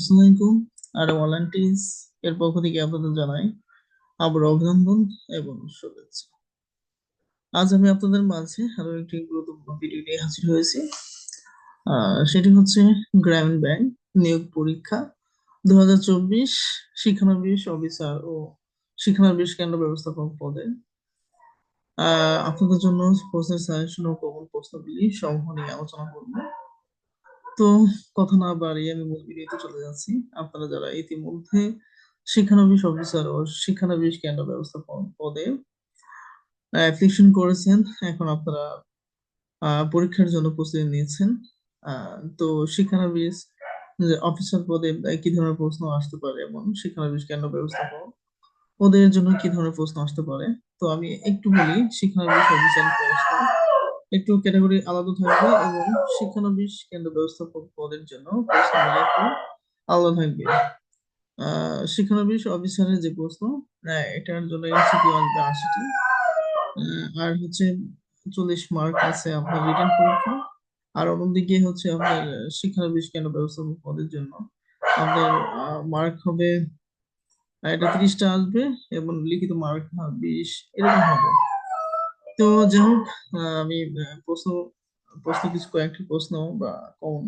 আসসালামু আর ভলান্টিয়ার্স এর পক্ষ থেকে আপনাদের জানাই আবার অভিনন্দন এবং শুভেচ্ছা। আজ আমি আপনাদের মাঝে আরও একটি গুরুত্বপূর্ণ ভিডিও নিয়ে হাজির হয়েছি। সেটি হচ্ছে গ্রামীণ ব্যাংক নিয়োগ পরীক্ষা দু হাজার চব্বিশ শিক্ষানবিশ অফিসার ও শিক্ষানবিশ কেন্দ্র ব্যবস্থাপক পদে। আপনাদের জন্য প্রশ্নের সাজেশন ও কমন প্রশ্নগুলি সমূহ নিয়ে আলোচনা করব। তো কথা না বাড়িয়ে আমি মূল ভিডিওতে চলে যাচ্ছি। আপনারা যারা ইতিমধ্যে শিক্ষানবিশ অফিসার ও শিক্ষানবিশ কেন্দ্র ব্যবস্থাপন পদে অ্যাপ্লিকেশন করেছেন, এখন আপনারা পরীক্ষার জন্য প্রস্তুতি নিয়েছেন। তো শিক্ষানবিশ অফিসার পদে কি ধরনের প্রশ্ন আসতে পারে এবং শিক্ষানবিশ কেন্দ্র ব্যবস্থাপন ওদের জন্য কি ধরনের প্রশ্ন আসতে পারে? তো আমি একটু বলি, শিক্ষানবিশ অফিসার প্রশ্ন একটু ক্যাটাগরি আলাদা থাকবে এবং শিক্ষানবিশ কেন্দ্র ব্যবস্থাপক পদের জন্য একটু আলাদা থাকবে। শিক্ষানবিশ অফিসারের যে প্রশ্ন আহ, এটার জন্য এমসিকিউ আসবে আশিটি। আর হচ্ছে চল্লিশ মার্ক আছে আপনার রিটেন পরীক্ষা। আর অন্যদিকে হচ্ছে আপনার শিক্ষানবিশ কেন্দ্র ব্যবস্থাপক পদের জন্য আপনার মার্ক হবে এটা ত্রিশটা আসবে এবং লিখিত মার্ক বিশ এরকম হবে। তো যাই হোক আমি প্রশ্ন প্রশ্ন কিছু, কয়েকটি প্রশ্ন বা কমন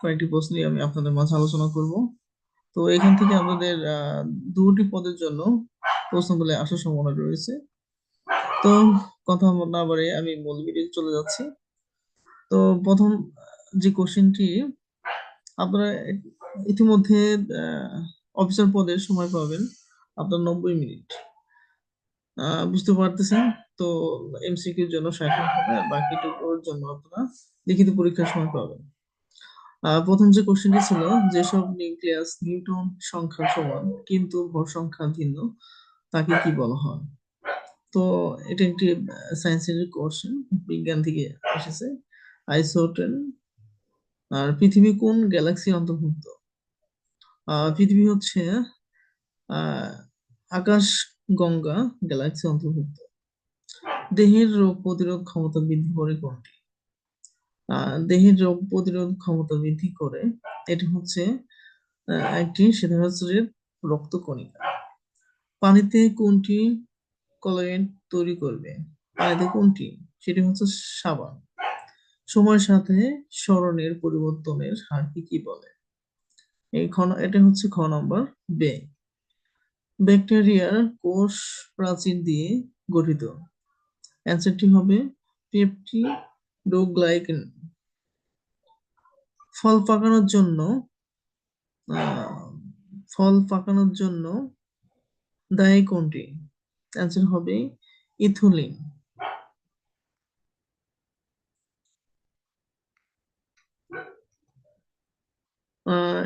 কয়েকটি প্রশ্ন নিয়ে আমি আপনাদের মাঝে আলোচনা করব। তো এখান থেকে আমাদের দুটি পদের জন্য প্রশ্নগুলো আসার সম্ভাবনা রয়েছে। তো কথা না বাড়ে আমি মূল ভিডিওতে চলে যাচ্ছি। তো প্রথম, যে কোশ্চেনটি, আপনারা ইতিমধ্যে অফিসার পদের সময় পাবেন আপনার নব্বই মিনিট। বুঝতে পারতেছেন? তো এমসিকিউর জন্য মিনিট হবে, বাকিটুকুর জন্য আপনারা লিখিত পরীক্ষার সময় পাবেন। প্রথম যে কোশ্চেনটি ছিল, যেসব নিউক্লিয়াস নিউটন সংখ্যা সমান কিন্তু ভর সংখ্যা ভিন্ন, তাকে কি বলা হয়? তো এটা একটি সায়েন্সের কোশ্চেন বিজ্ঞান থেকে এসেছে। আইসোটেন আর পৃথিবী কোন গ্যালাক্সির অন্তর্ভুক্ত? পৃথিবী হচ্ছে আকাশ, গঙ্গা গ্যালাক্সি অন্তর্ভুক্ত। দেহের রোগ প্রতিরোধ ক্ষমতা বৃদ্ধি করে কোনটি? দেহের রোগ প্রতিরোধ ক্ষমতা বৃদ্ধি করে এটি হচ্ছে একটি হচ্ছে রক্তকণিকা পানিতে কোনটি কলাজেন তৈরি করবে? পানিতে কোনটি? সেটি হচ্ছে সাবান। সময়ের সাথে স্মরণের পরিবর্তনের হারকে কি বলে? এই খ, এটা হচ্ছে খ নম্বর বে। ব্যাকটেরিয়ার কোষ প্রাচীর দিয়ে গঠিত। অ্যান্সারটি হবে পেপটিডোগ্লাইকেন ফল পাকানোর জন্য ফল পাকানোর জন্য দায়ী কোনটি? অ্যান্সার হবে ইথিলিন।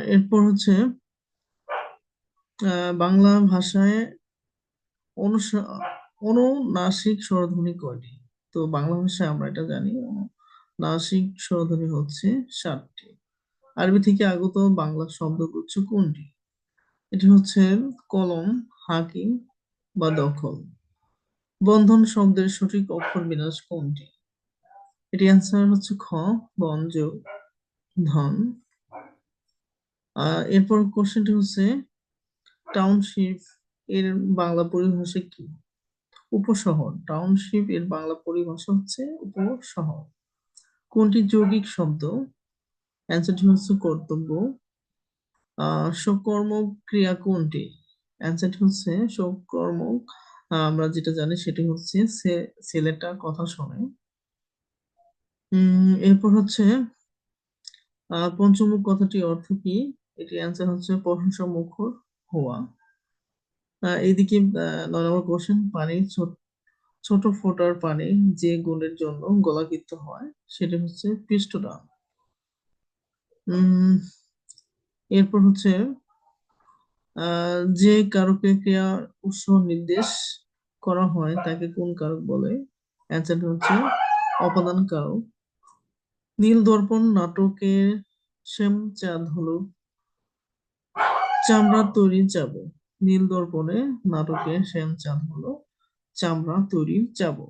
এরপর হচ্ছে বাংলা ভাষায় অনুসা- অনুনাসিক স্বরধ্বনি কয়টি? তো বাংলা ভাষায় আমরা এটা জানি নাসিক স্বরধ্বনি হচ্ছে সাতটি। আরবি থেকে আগত বাংলা শব্দগুচ্ছ কোনটি? এটি হচ্ছে কলম, হাকিম বা দখল। বন্ধন শব্দের সঠিক অক্ষর বিন্যাস কোনটি? এটি অ্যান্সার হচ্ছে খ বঞ্জ ধন। এরপর কোশ্চেনটি হচ্ছে টাউনশিপ এর বাংলা পরিভাষা কি? উপশহর টাউনশিপ এর বাংলা পরিভাষা হচ্ছে উপশহর। কোনটি যৌগিক শব্দ? অ্যান্সারটি হচ্ছে কর্তব্য। সকর্ম ক্রিয়া কোনটি? অ্যান্সারটি হচ্ছে সকর্ম আমরা যেটা জানি সেটি হচ্ছে ছেলেটা কথা শোনে। এরপর হচ্ছে পঞ্চমুখ কথাটি অর্থ কি? এটি অ্যান্সার হচ্ছে প্রশংসা মুখর হওয়া। আহ, নয় কোশ্চেন পানি ছোট ফোঁটার পানি যে গুণের জন্য গোলাকৃত হয় সেটা হচ্ছে পৃষ্ঠটান উম এরপর হচ্ছে যে কারকে ক্রিয়ার উৎস নির্দেশ করা হয় তাকে কোন কারক বলে? অ্যান্সার হচ্ছে অপাদান কারক। নীল দর্পণ নাটকের শ্যাম চাঁদ হলো চামড়া তৈরির চাবু। নীল দর্পণে নাটকে শ্যাম চাঁদ হলো চামড়া তৈরির চাবু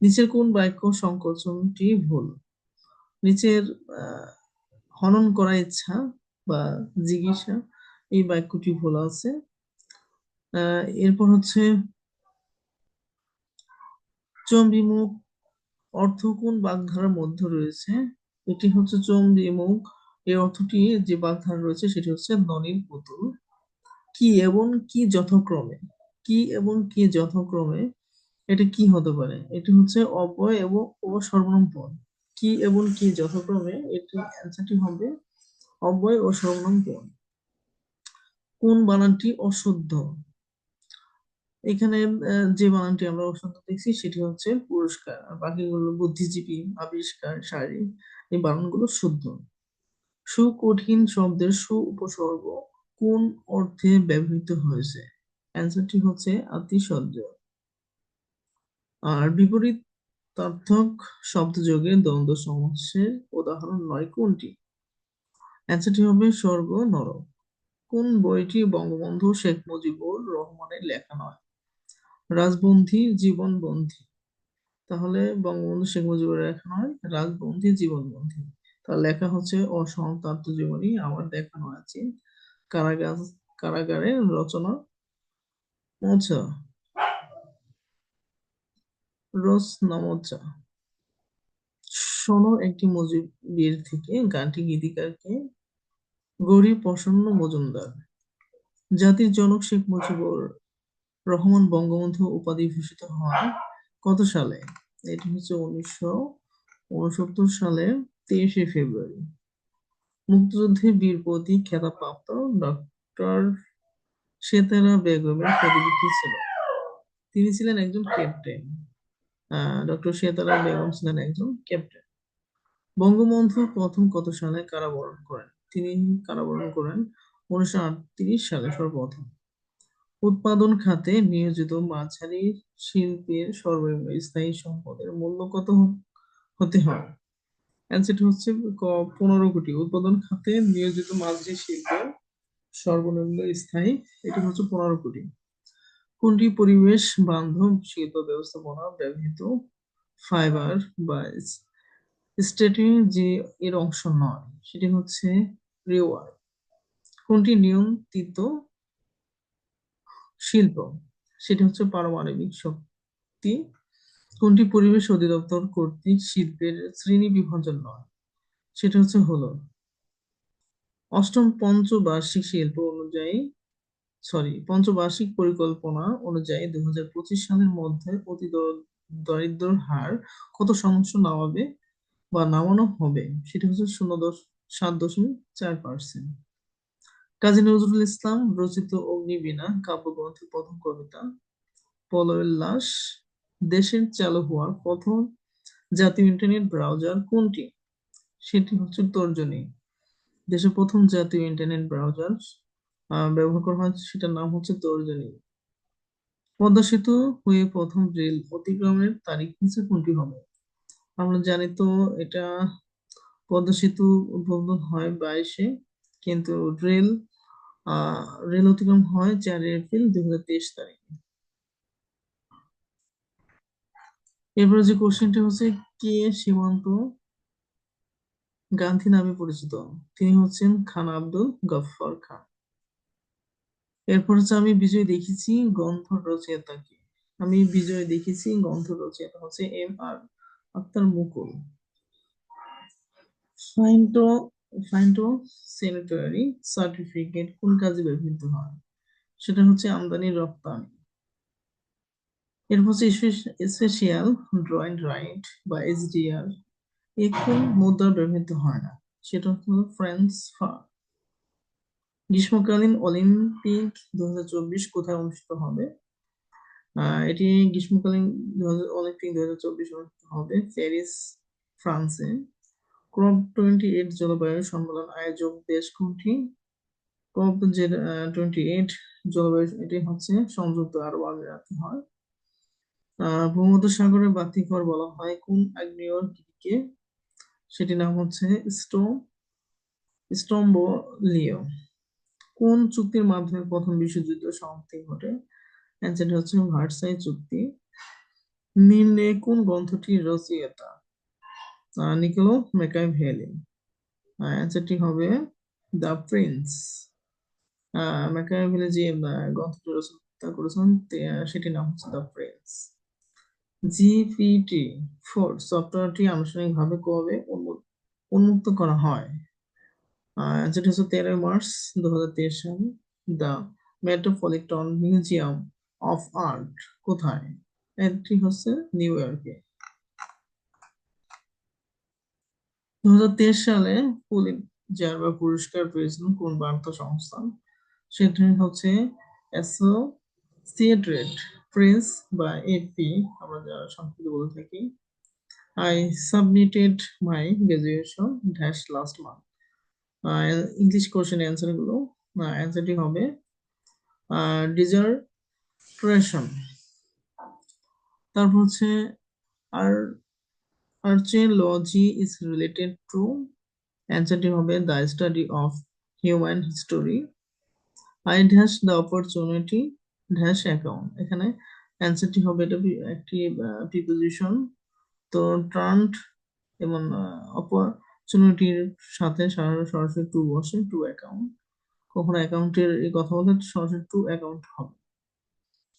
নিচের কোন বাক্য সংকোচনটি ভুল? নিচের হনন করা ইচ্ছা বা জিজ্ঞাসা, এই বাক্যটি ভুল আছে। এরপর হচ্ছে চম্বিমুখ অর্থ কোন বাগধারার মধ্যে রয়েছে? এটি হচ্ছে চম্বিমুখ এই অর্থটি যে বাগধারা রয়েছে সেটি হচ্ছে ননির পুতুল। কি এবং কি যথাক্রমে? কি এবং কি যথাক্রমে এটা কি হতে পারে? এটি হচ্ছে অব্যয় এবং ও সর্বনাম পদ। কি এবং কি যথাক্রমে এটি অ্যান্সারটি হবে অব্যয় ও সর্বনাম পদ। কোন বানানটি অশুদ্ধ? এখানে যে বানানটি আমরা অশুদ্ধ দেখছি সেটি হচ্ছে পুরস্কার। আর বাকিগুলো বুদ্ধিজীবী, আবিষ্কার, শারীরিক, এই বানানগুলো শুদ্ধ। সুকঠিন শব্দের সু উপসর্গ কোন অর্থে ব্যবহৃত হয়েছে? অ্যান্সারটি হচ্ছে আতিশয্য আর বিপরীতার্থক শব্দযোগে দ্বন্দ্ব সমাসের উদাহরণ নয়, কোনটি? অ্যান্সারটি হবে স্বর্গ নরক কোন বইটি বঙ্গবন্ধু শেখ মুজিবুর রহমানের লেখা নয়? রাজবন্ধী জীবনবন্ধী। তাহলে বঙ্গবন্ধু শেখ মুজিবুর লেখা নয়, রাজবন্ধী জীবনবন্ধী। তার লেখা হচ্ছে অসমাপ্ত জীবনী, আমার দেখানো আছে কারাগার, কারাগারের রচনা। রোজ নামোচা শোনো একটি মুজিবের থেকে গানটি গীতিকারকে গৌরী প্রসন্ন মজুমদার, জাতির জনক শেখ মুজিবুর রহমান বঙ্গবন্ধু উপাধি ভূষিত হন কত সালে? এটি হচ্ছে উনিশশো উনসত্তর সালের তেইশে ফেব্রুয়ারি। মুক্তিযুদ্ধে বীর প্রতীক ডক্টর সেতারা বেগমের পদবী ছিল। তিনি ছিলেন একজন ক্যাপ্টেন ডক্টর সেতারা বেগম ছিলেন একজন ক্যাপ্টেন বঙ্গবন্ধু প্রথম কত সালে কারাবরণ করেন? তিনি কারাবরণ করেন উনিশশো আটত্রিশ সালে সর্বপ্রথম। উৎপাদন খাতে নিয়োজিত মাঝারি শিল্পের সর্বনিম্ন স্থায়ী সম্পদের মূল্য কত হতে হয় অ্যান্সারটি হচ্ছে পনেরো কোটি উৎপাদন খাতে নিয়োজিত মাঝারি শিল্পের সর্বনিম্ন স্থায়ী, এটি হচ্ছে পনেরো কোটি। কোনটি পরিবেশ বান্ধব শিল্প ব্যবস্থাপনা ব্যবহৃত? ফাইবার বা স্টেটিং যে এর অংশ নয়, সেটি হচ্ছে রেওয়ার কোনটি নিয়ন্ত্রিত শিল্প? সেটি হচ্ছে পারমাণবিক শক্তি কোনটি পরিবেশ অধিদপ্তর কর্তৃক শিল্পের শ্রেণি বিভাজন নয়? সেটা হচ্ছে হলো, অষ্টম পঞ্চবার্ষিক শিল্প অনুযায়ী সরি পঞ্চবার্ষিক পরিকল্পনা অনুযায়ী দুই হাজার পঁচিশ সালের মধ্যে অতি দ- দারিদ্র্যের হার কত শতাংশ নামাবে বা নামানো হবে? সেটা হচ্ছে শূন্য দশ, সাত দশমিক চার পার্সেন্ট কাজী নজরুল ইসলাম রচিত অগ্নিবীণা, কাব্যগ্রন্থের প্রথম কবিতা, পলয়ের লাশ দেশের চালু হওয়া প্রথম জাতীয় ইন্টারনেট ব্রাউজার কোনটি? সেটি হচ্ছে তর্জনী। দেশের প্রথম জাতীয় ইন্টারনেট ব্রাউজার ব্যবহার করা হয়, সেটার নাম হচ্ছে তর্জনী। পদ্মা সেতু হয়ে প্রথম রেল অতিক্রমের তারিখ নিচে কোনটি হবে? আমরা জানি তো এটা পদ্মা সেতু উদ্বোধন হয় বাইশে, কিন্তু রেল, আহ, রেল অতিক্রম হয় চার এপ্রিল দুই হাজার তেইশ তারিখে। এরপরে যে কোশ্চেনটা হচ্ছে, কে সীমান্ত গান্ধী নামে পরিচিত? তিনি হচ্ছেন খান আব্দুল গফফর খান। এরপর হচ্ছে আমি বিজয় দেখেছি গ্রন্থ রচয়িতাকে আমি বিজয় দেখেছি গ্রন্থ রচয়িতা হচ্ছে এম আর আক্তার মুকুল। ফাইন্টো ফাইন্টো স্যানিটারি সার্টিফিকেট কোন কাজে ব্যবহৃত হয়? সেটা হচ্ছে আমদানি রপ্তানি এরপর হচ্ছে স্পেশাল ড্রয়িং রাইট বা এসডিআর এ কোন মুদ্রা ব্যবহৃত হয় না। সেটা হলো ফ্রেঞ্চ ফা গ্রীষ্মকালীন অলিম্পিক দুহাজার চব্বিশ কোথায় অনুষ্ঠিত হবে? এটি গ্রীষ্মকালীন অলিম্পিক দু হাজার অনুষ্ঠিত হবে প্যারিস, ফ্রান্সে। ক্রপ টোয়েন্টি এইট জলবায়ু সম্মেলন আয়োজক দেশ কোনটি? ক্রপ যে টোয়েন্টি এইট জলবায়ু, এটি হচ্ছে সংযুক্ত আরব আমিরাত হয়। ভূমধ্যসাগরের বাতিঘর বলা হয়। কোন আগ্নেয়গিরিকে? সেটি নাম হচ্ছে স্টোম স্টম্বলিও কোন চুক্তির মাধ্যমে প্রথম বিশ্বযুদ্ধ সমাপ্তি ঘটে? অ্যান্সারটি হচ্ছে ভার্সাই চুক্তি। নিম্নে কোন গ্রন্থটির রচয়িতা? Niccolo Machiavelli. অ্যান্সারটি হবে দ্য প্রিন্স। ম্যাকাভেলে যে গ্রন্থটি রচনা করেছেন সেটির নাম হচ্ছে দ্য প্রিন্স। জিপিটি ফোর সফটওয়্যারটি আনুষ্ঠানিকভাবে কবে উন্মু- উন্মুক্ত করা হয়? যেটা হচ্ছে তেরোই মার্চ দু হাজার তেইশ সালে। The Metropolitan Museum of Art কোথায়? এটি হচ্ছে নিউ ইয়র্কে। দু হাজার তেইশ সালে পুলিৎজার বা পুরস্কার পেয়েছেন কোন বার্তা সংস্থা? সেটি হচ্ছে অ্যাসোসিয়েটেড প্রেস বা এপি আমরা যারা সংক্ষিপ্ত বলে থাকি I submitted my graduation dash last month English question অ্যান্সারগুলো অ্যান্সারটি হবে ডিজার্টেশন তারপর হচ্ছে, আর archaeology is related to অ্যান্সারটি হবে the study of human history I dash the opportunity dash account এখানে অ্যান্সারটি হবে এটা একটি প্রিপোজিশন তো ট্রান্ট এবং অপরচুনিটির সাথে সারা- সরাসরি টু বসে টু অ্যাকাউন্ট কখনো অ্যাকাউন্টের এই কথা বলে সরাসরি টু অ্যাকাউন্ট হবে।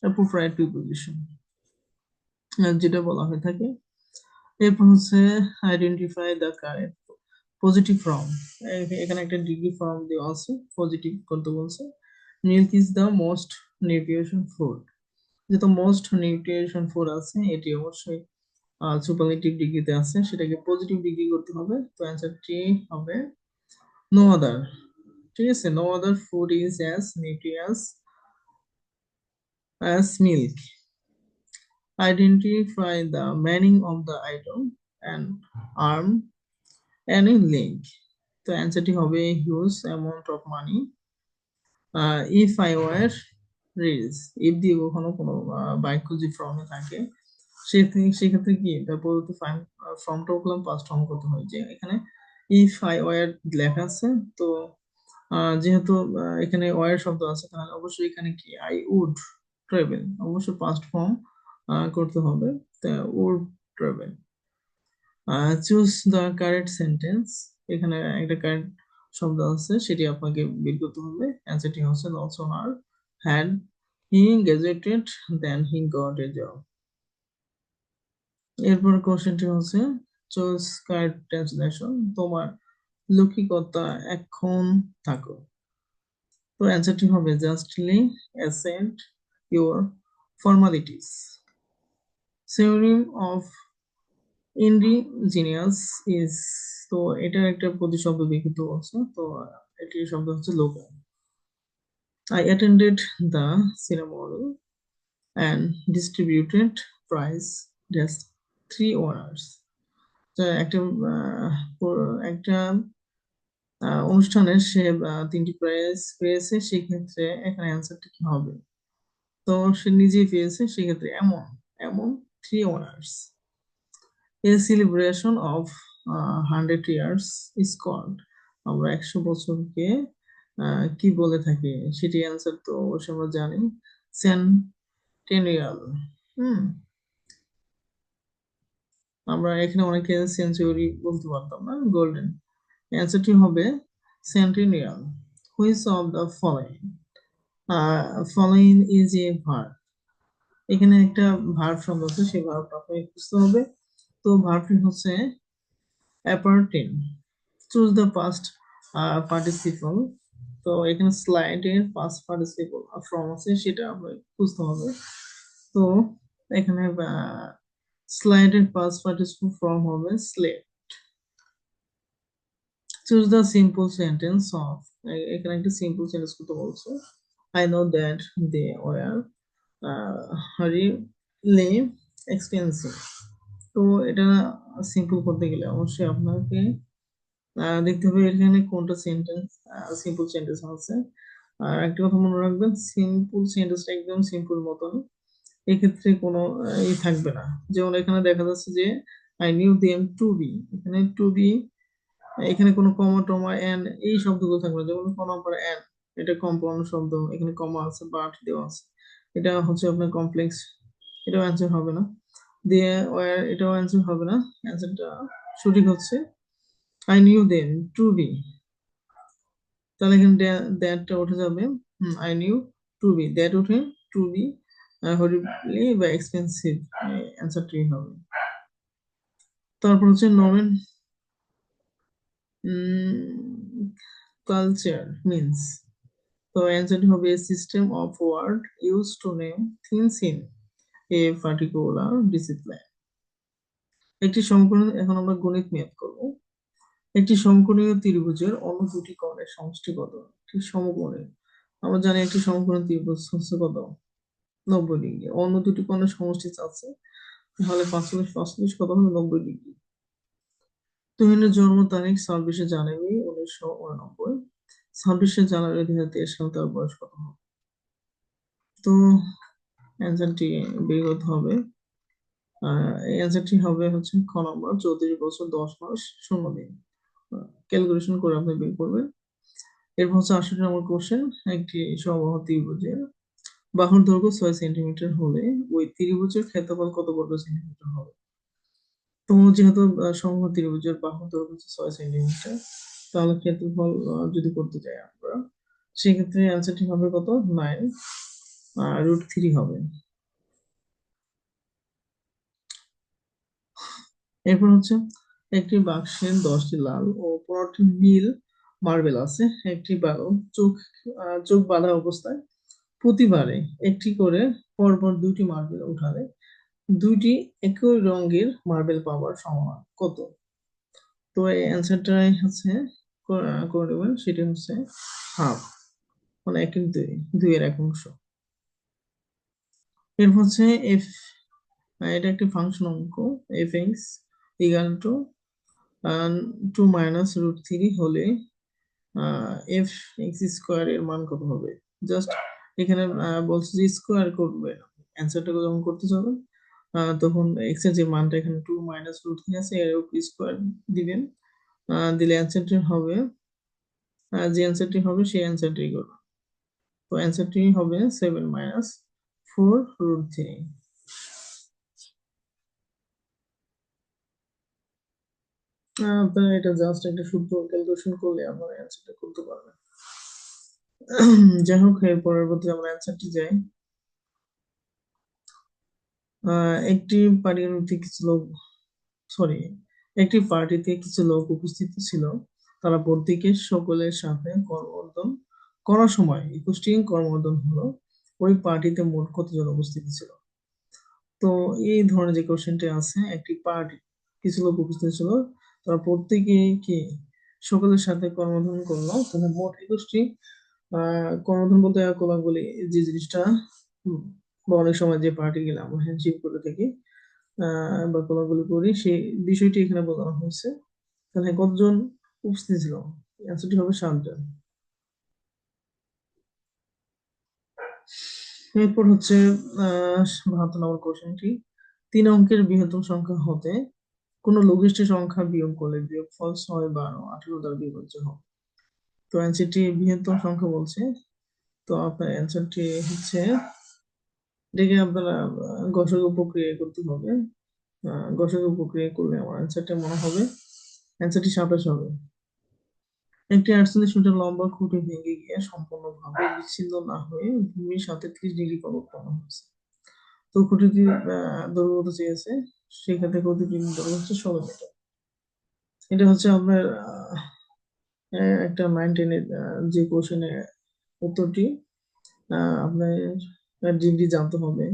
অ্যাপ্রোপ্রাইট প্রিপোজিশন যেটা বলা হয়ে থাকে, এরপর হচ্ছে identify the correct positive form এখানে একটা ডিগ্রি ফর্ম দেওয়া আছে পজিটিভ করতে বলছে। Milk is the most nutrition food যেহেতু মোস্ট নিউট্রিশন ফুড আছে, এটি অবশ্যই সুপারলেটিভ ডিগ্রিতে আছে, সেটাকে পজিটিভ ডিগ্রি করতে হবে। তো অ্যান্সারটি হবে নো আদার ঠিক আছে? No other food is as nutritious as milk identify the meaning of the item and arm any link তো অ্যান্সারটি হবে huge amount of money if I were reels if দিয়ে কখনো কোনো বাক্য যে ফর্মে থাকে সে- সেক্ষেত্রে কি এটা পরবর্তী ফর্মটা করলাম পাস্ট ফর্ম করতে হয়? যে এখানে ইফ আই ওয়ার লেখা আছে, তো যেহেতু এখানে ওয়ার শব্দ আছে, তাহলে অবশ্যই এখানে কি? আই উড ট্রাভেল অবশ্যই পাস্ট ফর্ম করতে হবে would travel choose the correct sentence এখানে একটা কারেক্ট শব্দ আছে, সেটি আপনাকে বের করতে হবে অ্যান্সারটি হচ্ছে not sooner had he graduated then he got a job এরপর কোশ্চেনটি হচ্ছে চুজ কারেক্ট ট্রান্সলেশন তোমার লৌকিকতা এখন থাকো। তো অ্যান্সারটি হবে justly assent your formalities theorem of indigenous is, তো এটা একটা প্রতিশব্দ বিকৃত বলছে তো এটির শব্দ হচ্ছে logo I attended the ceremony and distributed prize just three honors একটা একটা আহ, অনুষ্ঠানে সে তিনটি প্রাইজ পেয়েছে সেক্ষেত্রে এখানে অ্যান্সারটা কি হবে? তো সে নিজেই পেয়েছে সেক্ষেত্রে এমন এমন three honours a celebration of hundred years is called আমরা একশো বছরকে কি বলে থাকি? সেটি অ্যান্সার তো অবশ্যই আমরা জানি। সেন্টেনিয়াল হুম? আমরা এখানে অনেকে সেঞ্চুরি বলতে পারতাম না গোল্ডেন অ্যান্সারটি হবে centennial which of the following following is a verb এখানে একটা ভার্ব শব্দ আছে, সেই ভার্বটা আপনাকে বুঝতে হবে। তো ভার্বটি হচ্ছে appertain choose the past participle তো এখানে স্লাইডের পাস্ট পার্টিসিপল ফর্ম আছে সেটা বুঝতে হবে। তো এখানে স্লাইডের পাস্ট পার্টিসিপল ফর্ম হবে slid choose the simple sentence of এখানে একটা সিম্পল সেন্টেন্স করতে বলছে। I know that they were really expensive তো এটা সিম্পল করতে গেলে অবশ্যই আপনাকে দেখতে হবে এখানে কোনটা সেন্টেন্স সিম্পল সেন্টেন্স আছে। আর একটা কথা মনে রাখবেন সিম্পল সেন্টেন্সটা একদম সিম্পল মতন। এক্ষেত্রে কোনো ই থাকবে না। যেমন এখানে দেখা যাচ্ছে যে I knew them to be এখানে টু বি এখানে কোনো কমা টমা এন্ড এই শব্দগুলো থাকবে যেমন কমা পর এন্ড এটা কম্পাউন্ড শব্দ, এখানে কমা আছে বাট দেওয়া আছে। এটা হচ্ছে আপনার কমপ্লেক্স এটাও অ্যান্সার হবে না। দিয়ে ওয়ার এটাও অ্যান্সার হবে না। অ্যান্সারটা সঠিক হচ্ছে। I knew them to be তাহলে এখানে দ্যাটটা উঠে যাবে। I knew to be that উঠে টু বি হরিবলি বা এক্সপেন্সিভ অ্যান্সারটি হবে। তারপর হচ্ছে নমেন কালচার মিনস তো অ্যান্সারটি হবে system of word use to name things in a particular discipline একটি সমকোণ এখন আমরা গণিত মেয়াদ করব। একটি সমকোণীয় ত্রিভুজের অন্য দুটি কোণের সমষ্টি কত একটি সমকোণের আমরা জানি একটি সমকোণীয় ত্রিভুজ হচ্ছে কত? নব্বই ডিগ্রি। অন্য দুটি কোণের সমষ্টি আছে, তাহলে পাঁচচল্লিশ পাঁচচল্লিশ কত হবে নব্বই ডিগ্রি। তুহিনের জন্ম তারিখ ছাব্বিশে জানুয়ারি উনিশশো উননব্বই। ছাব্বিশে জানুয়ারি দুই হাজার তেইশ সাল, তার বয়স কত হবে? তো অ্যান্সারটি বের করতে হবে। অ্যান্সারটি হবে হচ্ছে খ নম্বর, চৌত্রিশ বছর, দশ মাস, শূন্য দিন। ক্যালকুলেশন করে আপনি বের করবেন এরপর হচ্ছে আশি নম্বর কোশ্চেন একটি সমবাহ ত্রিভুজের বাহুর দৈর্ঘ্য ছয় সেন্টিমিটার হলে ওই ত্রিভুজের ক্ষেত্রফল কত বর্গ সেন্টিমিটার হবে? তো যেহেতু সমবাহ ত্রিভুজের বাহুর দৈর্ঘ্য হচ্ছে ছয় সেন্টিমিটার তাহলে ক্ষেত্রফল যদি করতে যাই আমরা, সেক্ষেত্রে অ্যান্সারটি হবে কত? নাইন আর রুট থ্রি হবে। এরপর হচ্ছে একটি বাক্সের দশটি লাল ও পনেরোটি নীল মার্বেল আছে। একটি চোখ চোখ বাঁধা অবস্থায় প্রতিবারে একটি করে পরপর দুটি মার্বেল উঠালে দুইটি একই রঙের মার্বেল পাওয়ার সম্ভাবনা কত? তো এই অ্যান্সারটাই হচ্ছে করে দেবেন সেটি হচ্ছে হাফ মানে এক দুই, দুইয়ের এক অংশ। এর হচ্ছে এফ এটা একটি ফাংশন অঙ্ক, F X equal to two minus root three হলে এফ এক্স স্কোয়ার এর মান কত হবে? জাস্ট এখানে বলছে যে স্কোয়ার করবে। অ্যান্সারটা যখন করতে যাবেন তখন এক্সের যে মানটা এখানে টু মাইনাস রুট থ্রি আছে, এর স্কোয়ার দিবেন। দিলে অ্যান্সারটি হবে যে অ্যান্সারটি হবে, সেই অ্যান্সারটি করবেন তো অ্যান্সারটি হবে seven minus four root three আপনারা এটা জাস্ট একটা সূত্র ক্যালকুলেশন করলে আপনারা অ্যান্সারটা করতে পারবেন যাই হোক, এর পরবর্তী আমরা অ্যান্সারটি যাই। একটি পার্টিতে কিছু লোক সরি একটি পার্টিতে কিছু লোক উপস্থিত ছিল। তারা প্রত্যেকে সকলের সাথে কর্মর্দন করার সময় একুশটি কর্মর্দন হলো, ওই পার্টিতে মোট কতজন উপস্থিত ছিল? তো এই ধরনের যে কোশ্চেনটি আছে, একটি পার্টি, কিছু লোক উপস্থিত ছিল তারা প্রত্যেকে কি সকলের সাথে কর্মধন করল তাহলে মোট একুশটি কর্মধন বলতে বলি, যে জিনিসটা অনেক সময় যে পার্টি গেলে আমরা হ্যান্ডশিপ করে থাকি বা কোলাগুলি করি, সেই বিষয়টি এখানে বোঝানো হয়েছে। তাহলে কতজন উপস্থিত ছিল? অ্যান্সারটি হবে সাতজন। এরপর হচ্ছে বাহাত্তর নম্বর কোশ্চেনটি তিন অঙ্কের বৃহত্তম সংখ্যা হতে কোন লঘিষ্ঠ সংখ্যা বিয়োগ করলে বিয়োগ বিয়োগফল ছয় বারো আঠারো দ্বারা বিভাজ্য হবে তো অ্যান্সারটি বৃহত্তম সংখ্যা বলছে। তো আপনার অ্যান্সারটি হচ্ছে, এটাকে আপনারা গসক প্রক্রিয়া করতে হবে। গসক প্রক্রিয়া করলে আমার অ্যান্সারটা মনে হবে। অ্যান্সারটি সাতাশ হবে। একটি আটচল্লিশ মিটার লম্বা খুঁটি ভেঙে গিয়ে সম্পূর্ণভাবে বিচ্ছিন্ন না হয়ে ভূমির সাথে ত্রিশ ডিগ্রি কোণ উৎপন্ন হয়েছে। তো খুঁটিটি দৈর্ঘ্য চেয়েছে। সেক্ষেত্রে খুঁটিটি দৈর্ঘ্য হচ্ছে ষোলো মিটার এটা হচ্ছে আপনার একটা নাইন টেনের যে কোশ্চেনের উত্তরটি। আপনার ডিগ্রি জানতে হবে।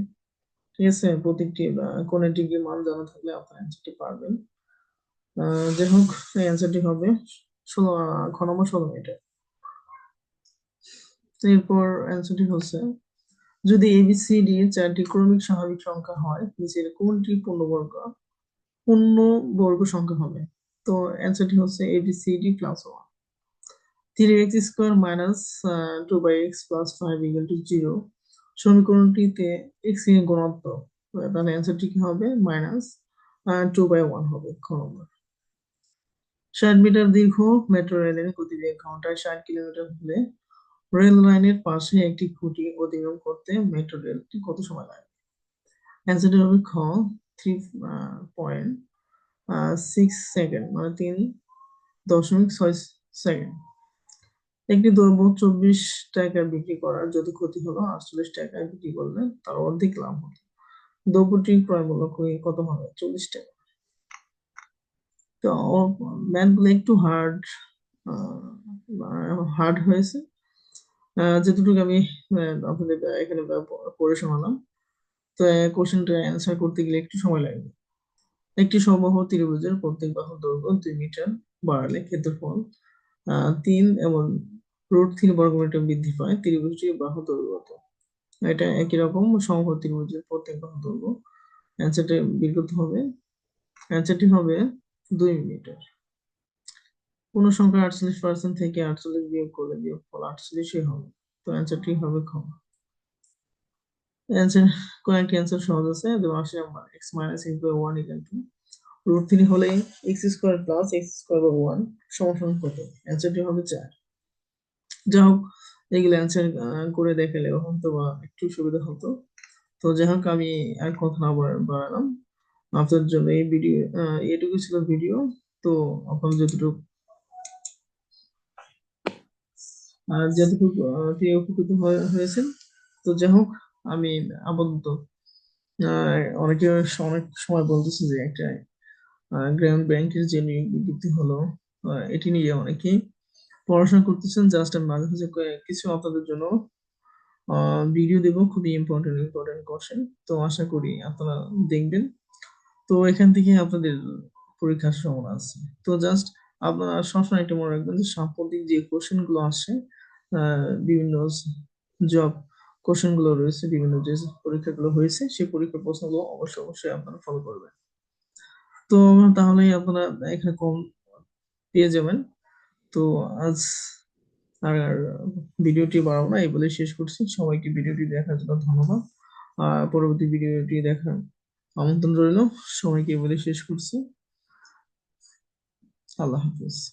ঠিক আছে? প্রত্যেকটি কোনের ডিগ্রি মান জানা থাকলে আপনার অ্যান্সারটি পারবেন। যাই হোক অ্যান্সারটি হবে ষোলো নম্বর ষোলো মিটার এরপর অ্যান্সারটি হচ্ছে যদি এবিসিডি চারটি ক্রমিক স্বাভাবিক সংখ্যা হয় নিচের কোনটি পূর্ণবর্গ? পূর্ণবর্গ সংখ্যা হবে। তো অ্যান্সারটি হচ্ছে A B C D plus one three X square minus two by X plus five equal to zero সমীকরণটিতে এক্সের গুণাত্মক। তাহলে অ্যান্সারটি কি হবে? মাইনাস টু বাই ওয়ান হবে খ ষাট মিটার দীর্ঘ মেট্রো রেলের গতিবেগ ঘন্টায় ষাট কিলোমিটার হলে রেল লাইনের পাশে একটি খুঁটি অতিক্রম করতে মেট্রো রেলটি কত সময় লাগে? অ্যান্সারটি হবে খ থ্রি পয়েন্ট সিক্স সেকেন্ড মানে তিন দশমিক ছয় সেকেন্ড একটি দ্রব্য চব্বিশ টাকায় বিক্রি করার যদি ক্ষতি হলো, আটচল্লিশ টাকায় বিক্রি করলে তার অর্ধেক লাভ হতো দ্রব্যটির ক্রয় মূল্য কত হবে? চল্লিশ টাকা। তো ম্যাথগুলো একটু হার্ড হার্ড হয়েছে। আহ, যতটুকু আমি আপনাদের এখানে পড়ে শোনালাম। তো কোশ্চেনটা অ্যান্সার করতে গেলে একটু সময় লাগবে। একটি সমবাহু ত্রিভুজের প্রত্যেক বাহু দৈর্ঘ্য দুই মিটার বাড়ালে ক্ষেত্রফল তিন এবং রুট তিন বর্গমিটার বৃদ্ধি পায় ত্রিভুজটির বাহু দৈর্ঘ্য এটা একই রকম সমবাহু ত্রিভুজের প্রত্যেক বাহু দৈর্ঘ্য। অ্যান্সারটা করতে হবে। অ্যান্সারটি হবে দুই মিটার। কোন সংখ্যা আটচল্লিশ পার্সেন্ট থেকে আটচল্লিশ বিয়োগ করলে বিয়োগফল আটচল্লিশই হবে। তো অ্যান্সারটি হবে খ। অ্যান্সার কয়েকটি অ্যান্সার সহজ আছে। যেমন আসে আমরা X minus X by one equal to root three হলে X square plus X square by one সমান কত? অ্যান্সারটি হবে চার। যাই হোক, এগুলো অ্যান্সার করে দেখালে হয়তো বা একটু সুবিধা হতো। তো যাই হোক, আমি আর কথা না বাড়া- বাড়ালাম। আপনাদের জন্য এই ভিডিও এটুকু ছিল ভিডিও তো আপনারা যতটুকু আর যতটুকু তিনি উপকৃত হয়েছেন, তো যাই হোক, আমি আপাতত অনেকে অনেক সময় বলতেছে যে একটা গ্রাম ব্যাংকের যে নিয়োগ বিজ্ঞপ্তি হলো এটি নিয়ে অনেকেই পড়াশোনা করতেছেন, জাস্ট আমি মাঝে মাঝে কিছু আপনাদের জন্য ভিডিও দেবো, খুবই ইম্পর্টেন্ট ইম্পর্টেন্ট কোশ্চেন তো আশা করি আপনারা দেখবেন। তো এখান থেকে আপনাদের পরীক্ষার সম্ভাবনা আছে তো জাস্ট আপনারা সবসময় একটা মনে রাখবেন যে সাম্প্রতিক যে কোশ্চেনগুলো আসে বিভিন্ন জব কোশ্চেনগুলো রয়েছে, বিভিন্ন যে পরীক্ষাগুলো হয়েছে, সেই পরীক্ষার প্রশ্নগুলো অবশ্যই অবশ্যই আপনারা ফলো করবেন। তো তাহলেই আপনারা এখানে কম পেয়ে যাবেন। তো আজ আর ভিডিওটি বাড়াবো না, এই বলে শেষ করছি। সবাইকে ভিডিওটি দেখার জন্য ধন্যবাদ। আর পরবর্তী ভিডিওটি দেখার আমন্ত্রণ রইল। সবাইকে এই বলে শেষ করছি। palavras